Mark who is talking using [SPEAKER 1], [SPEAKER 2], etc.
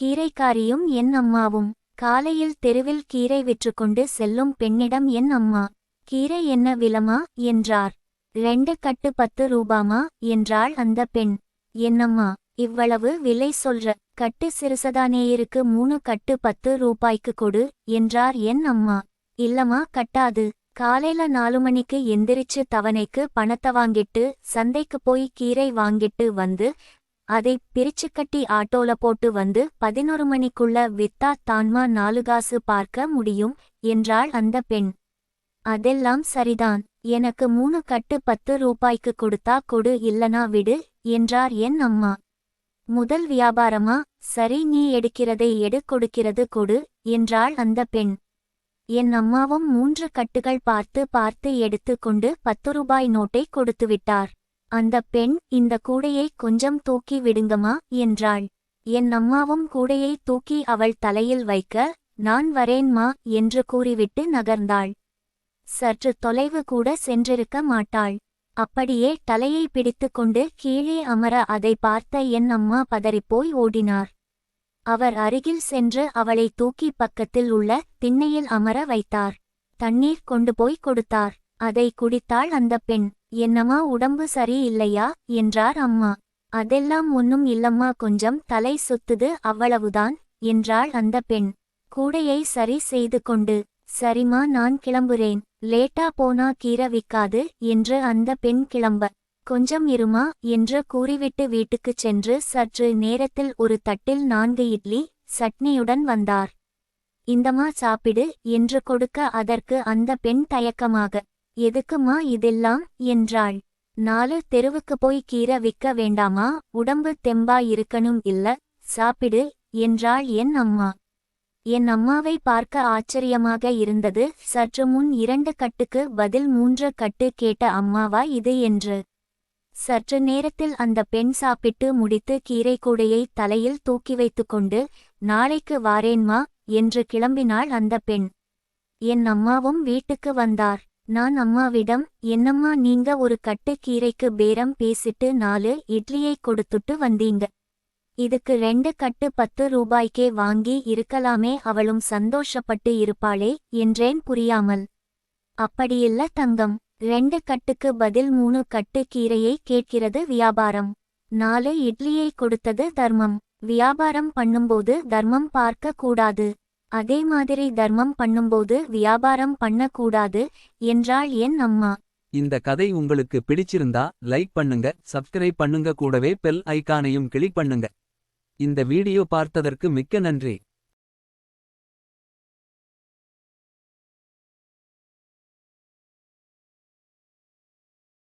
[SPEAKER 1] கீரைக்காரியும் என் அம்மாவும். காலையில் தெருவில் கீரை விற்றுக்கொண்டு செல்லும் பெண்ணிடம் என் அம்மா கீரை என்ன விலமா? என்றார். ரெண்டு கட்டு பத்து ரூபாமா? என்றாள் அந்த பெண். என்னம்மா இவ்வளவு விலை சொல்ற கட்டு சிறுசதானேயிருக்கு மூணு கட்டு பத்து ரூபாய்க்கு கொடு என்றார் என் அம்மா. இல்லம்மா கட்டாது. காலையில நாலு மணிக்கு எந்திரிச்சு தவணைக்கு பணத்தை வாங்கிட்டு சந்தைக்கு போய் கீரை வாங்கிட்டு வந்து அதை பிரிச்சு கட்டி ஆட்டோல போட்டு வந்து பதினொரு மணிக்குள்ள வித்தா தான்மா நாலு காசு பார்க்க முடியும் என்றாள் அந்த பெண். அதெல்லாம் சரிதான். எனக்கு மூணு கட்டு பத்து ரூபாய்க்கு கொடுத்தா கொடு இல்லனா விடு என்றார் என் அம்மா. முதல் வியாபாரமா? சரி நீ எடுக்கிறதை எடு கொடுக்கிறது கொடு என்றாள் அந்த பெண். என் அம்மாவும் மூன்று கட்டுகள் பார்த்து பார்த்து எடுத்துக்கொண்டு பத்து ரூபாய் நோட்டை கொடுத்துவிட்டார் அந்த பெண் இந்த கூடையை கொஞ்சம் தூக்கி விடுங்கம்மா என்றாள். என் அம்மாவும் கூடையை தூக்கி அவள் தலையில் வைக்க நான் வரேன்மா என்று கூறிவிட்டு நகர்ந்தாள். சற்று தொலைவு கூட சென்றிருக்க மாட்டாள். அப்படியே தலையை பிடித்துக்கொண்டு கீழே அமர அதை பார்த்த என் அம்மா பதறிப்போய் ஓடினார். அவர் அருகில் சென்று அவளை தூக்கி பக்கத்தில் உள்ள திண்ணையில் அமர வைத்தார். தண்ணீர் கொண்டு போய் கொடுத்தார். அதை குடித்தாள் அந்த பெண். என்னம்மா உடம்பு சரியில்லையா? என்றார் அம்மா. அதெல்லாம் ஒன்னும் இல்லம்மா கொஞ்சம் தலை சுத்துது அவ்வளவுதான் என்றாள் அந்த பெண். கூடையை சரி செய்து கொண்டு சரிம்மா நான் கிளம்புறேன் லேட்டா போனா கீரை விக்காது என்று அந்த பெண் கிளம்ப. கொஞ்சம் இருமா என்று கூறிவிட்டு வீட்டுக்குச் சென்று சற்று நேரத்தில் ஒரு தட்டில் நான்கு இட்லி சட்னியுடன் வந்தார். இந்தமா சாப்பிடு என்று கொடுக்க அதற்கு அந்த பெண் தயக்கமாக எதுக்குமா இதெல்லாம்? என்றாள். நாலு தெருவுக்கு போய் கீரை விற்க வேண்டாமா? உடம்பு தெம்பா இருக்கணும் இல்ல? சாப்பிடு என்றாள் என் அம்மா. என் அம்மாவை பார்க்க ஆச்சரியமாக இருந்தது. சற்று முன் இரண்டு கட்டுக்கு பதில் மூன்று கட்டு கேட்ட அம்மாவா இது என்று. சற்று நேரத்தில் அந்த பெண் சாப்பிட்டு முடித்து கீரை கூடையை தலையில் தூக்கி வைத்துக்கொண்டு நாளைக்கு வாரேன்மா என்று கிளம்பினாள் அந்த பெண். என் அம்மாவும் வீட்டுக்கு வந்தார். நான் அம்மாவிடம் என்னம்மா நீங்க ஒரு கட்டு கீரைக்கு பேரம் பேசிட்டு நாலு இட்லியை கொடுத்துட்டு வந்தீங்க. இதுக்கு ரெண்டு கட்டு பத்து ரூபாய்க்கே வாங்கி இருக்கலாமே அவளும் சந்தோஷப்பட்டு இருப்பாளே என்றேன் புரியாமல். அப்படியில்ல தங்கம் ரெண்டு கட்டுக்கு பதில் மூணு கட்டு கீரையை கேட்கிறது வியாபாரம். நாலு இட்லியை கொடுத்தது தர்மம். வியாபாரம் பண்ணும்போது தர்மம் பார்க்க கூடாது. அதே மாதிரி தர்மம் பண்ணும்போது வியாபாரம் பண்ணக்கூடாது என்றாள் என் அம்மா.
[SPEAKER 2] இந்த கதை உங்களுக்கு பிடிச்சிருந்தா லைக் பண்ணுங்க சப்ஸ்கிரைப் பண்ணுங்க கூடவே பெல் ஐக்கானையும் கிளிக் பண்ணுங்க. இந்த வீடியோ பார்த்ததற்கு மிக்க நன்றி.